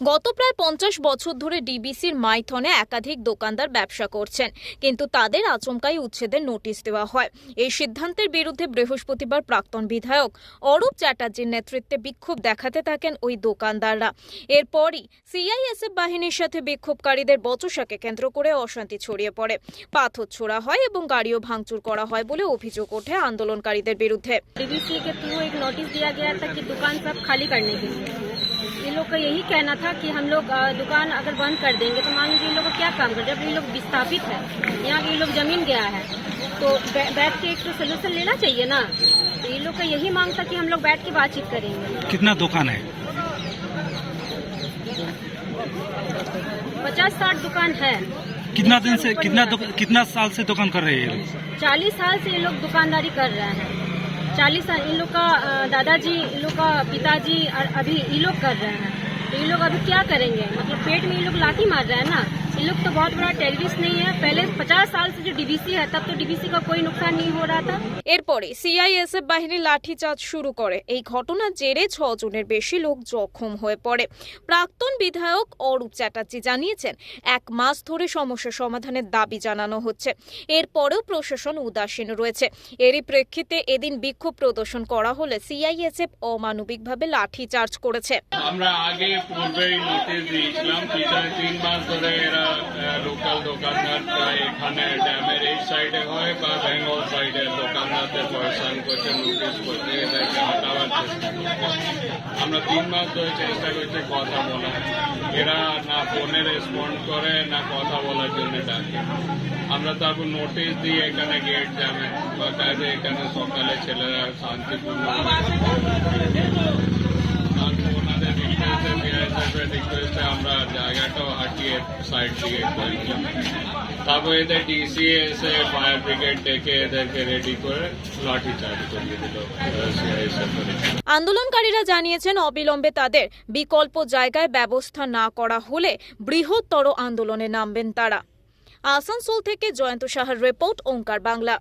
গত প্রায় পঞ্চাশ বছর ধরে ডিবিসির মাইথনে একাধিক দোকানদার ব্যবসা করছেন কিন্তু তাদের আচমকাই উচ্ছেদের নোটিশ দেওয়া হয় এই সিদ্ধান্তের বিরুদ্ধে বৃহস্পতিবার প্রাক্তন বিধায়ক অরূপ চ্যাটার্জির নেতৃত্বে বিক্ষোভ দেখাতে থাকেন ওই দোকানদাররা এরপরই সিআইএসএফ বাহিনীর সাথে বিক্ষোভকারীদের বচসাকে কেন্দ্র করে অশান্তি ছড়িয়ে পড়ে পাথর ছোড়া হয় এবং গাড়িও ভাঙচুর করা হয় বলে অভিযোগ ওঠে আন্দোলনকারীদের বিরুদ্ধে डीबीसी के थ्रू एक नोटिस दिया गया था कि दुकान सब खाली करने के लिए ये लोग का यही कहना था कि हम लोग दुकान अगर बंद कर देंगे तो मान लीजिए ये लोग का क्या काम कर जब ये लोग विस्थापित है यहाँ ये लोग ज़मीन गया है तो बैठ के एक तो सोल्यूशन लेना चाहिए ना? तो ये लोग का यही मांग था कि हम लोग बैठ के बातचीत करेंगे। कितना दुकान है? पचास साठ दुकान है। कितना दिन से कितना कितना साल से दुकान कर रहे हैं ये लोग? चालीस साल से ये लोग दुकानदारी कर रहे हैं। चालीस साल, इन लोग का दादाजी, इन लोग का पिताजी अभी ये लोग कर रहे हैं। तो ये लोग अभी क्या करेंगे? मतलब पेट में ये लोग लाठी मार रहे हैं ना? ये लोग तो बहुत बड़ा टेररिस्ट नहीं है पहले पचास साल से जो डीबीसी है तब तो डीबीसी का कोई नुकसान नहीं हो रहा था এরপরে সিআইএসএফ বাহিনী লাঠিচার্জ শুরু করে এই ঘটনার জেরে ছজনের বেশি লোক জখম হয়ে পড়ে প্রাক্তন বিধায়ক অরূপ চ্যাটার্জি জানিয়েছেন এক মাস ধরে সমস্যা সমাধানের দাবি জানানো হচ্ছে এরপরেও প্রশাসন উদাসীন রয়েছে এরই প্রেক্ষিতে এদিন বিক্ষোভ প্রদর্শন করা হলে সিআইএসএফ অমানবিকভাবে লাঠিচার্জ করেছে আমরা আগে পূর্বেই নোটিশ দিয়েছিলাম পিছনে তিন মাস ধরে এরা লোকাল দোকানদাররা এখানে ড্যামের এই সাইডে হয় বা বেঙ্গল সাইডে দোকানদারদের পয়সান করছে নোটিশ করছে, এদেরকে হটাবার আমরা তিন মাস ধরে চেষ্টা করছি কথা বলার। এরা না ফোনে রেসপন্ড করে, না কথা বলার জন্য ডাকে। আমরা তারপর নোটিশ দিই এখানে গেট জ্যামে বা কাজে এখানে সকালে ছেলেরা শান্তিপূর্ণ রিকোয়েস্টে আমরা জায়গাটাও হাঁটিয়ে সাইড নিলাম তারপর এদের এসে ফায়ার ব্রিগেড ডেকে এদেরকে রেডি করে লাঠি চার্জ করিয়ে দিল আন্দোলনকারীরা জানিয়েছেন, অবিলম্বে তাদের বিকল্প জায়গায় ব্যবস্থা না করা হলে বৃহত্তর আন্দোলনে নামবেন তারা। আসানসোল থেকে জয়ন্ত সাহার রিপোর্ট, ওঙ্কার বাংলা।